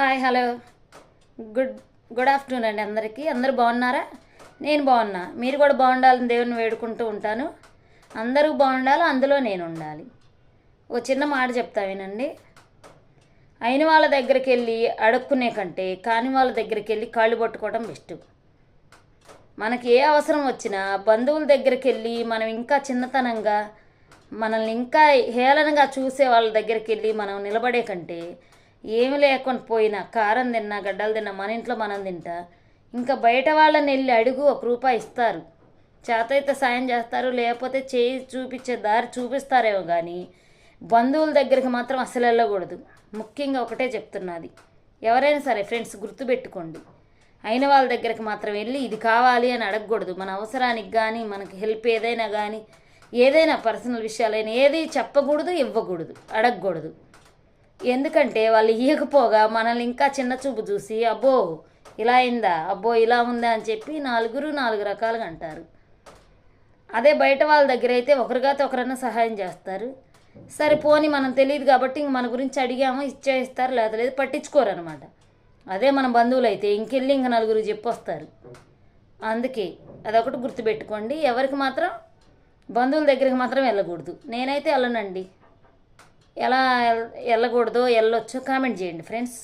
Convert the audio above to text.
Hi hello. Good good afternoon అండి అందరికీ. అందరూ బాగున్నారా? నేను బాగున్నా. మీరు కూడా బాగుండాలని దేవుని వేడుకుంటూ ఉంటాను. అందరూ బాగుండాలి అందులో నేను ఉండాలి. ఓ చిన్న మాట చెప్తా వినండి. అయిన వాళ్ళ దగ్గరికి వెళ్ళి అడుక్కునే కంటే కాని వాళ్ళ దగ్గరికి వెళ్ళి కాళ్ళు పట్టుకోవడం బెస్ట్. మనకి ఏ అవసరం వచ్చినా బంధువుల దగ్గరికి వెళ్ళి మనం ఇంకా చిన్నతనంగా మనల్ని ఇంకా హేళనగా చూసే వాళ్ళ దగ్గరికి వెళ్ళి మనం నిలబడే కంటే ఏమి లేకుండా పోయినా కారం తిన్నా గడ్డలు తిన్నా మన ఇంట్లో మనం తింటా. ఇంకా బయట వాళ్ళని వెళ్ళి అడుగు ఒక రూపాయి ఇస్తారు. చేతైతే సాయం చేస్తారు లేకపోతే చేయి చూపించే దారి చూపిస్తారేమో కానీ బంధువుల దగ్గరికి మాత్రం అసలు వెళ్ళకూడదు. ముఖ్యంగా ఒకటే చెప్తున్నది. ఎవరైనా సరే ఫ్రెండ్స్ గుర్తుపెట్టుకోండి. అయిన వాళ్ళ దగ్గరికి మాత్రం వెళ్ళి ఇది కావాలి అని అడగకూడదు. మన అవసరానికి కానీ మనకి హెల్ప్ ఏదైనా కానీ ఏదైనా పర్సనల్ విషయాలైనా ఏది చెప్పకూడదు ఇవ్వకూడదు. అడగకూడదు. ఎందుకంటే వాళ్ళు ఇయ్యకపోగా మనల్ని ఇంకా చిన్న చూపు చూసి అబ్బో ఇలా అయిందా? అబ్బో ఇలా ఉందా? అని చెప్పి నలుగురు నాలుగు రకాలుగా అంటారు. అదే బయట వాళ్ళ దగ్గర అయితే ఒకరిగాతో ఒకరన్నా సహాయం చేస్తారు. సరే పోని మనం తెలియదు కాబట్టి ఇంక మన గురించి అడిగామో ఇచ్చేస్తారు లేదా లేదు పట్టించుకోరు అనమాట అదే మన బంధువులు అయితే ఇంకెళ్ళి ఇంక నలుగురు చెప్పొస్తారు. అందుకే అదొకటి గుర్తుపెట్టుకోండి ఎవరికి మాత్రం బంధువుల దగ్గరికి మాత్రం వెళ్ళకూడదు. నేనైతే వెళ్ళనండి. ఎలా వెళ్ళకూడదో వెళ్ళొచ్చో కామెంట్ చేయండి ఫ్రెండ్స్.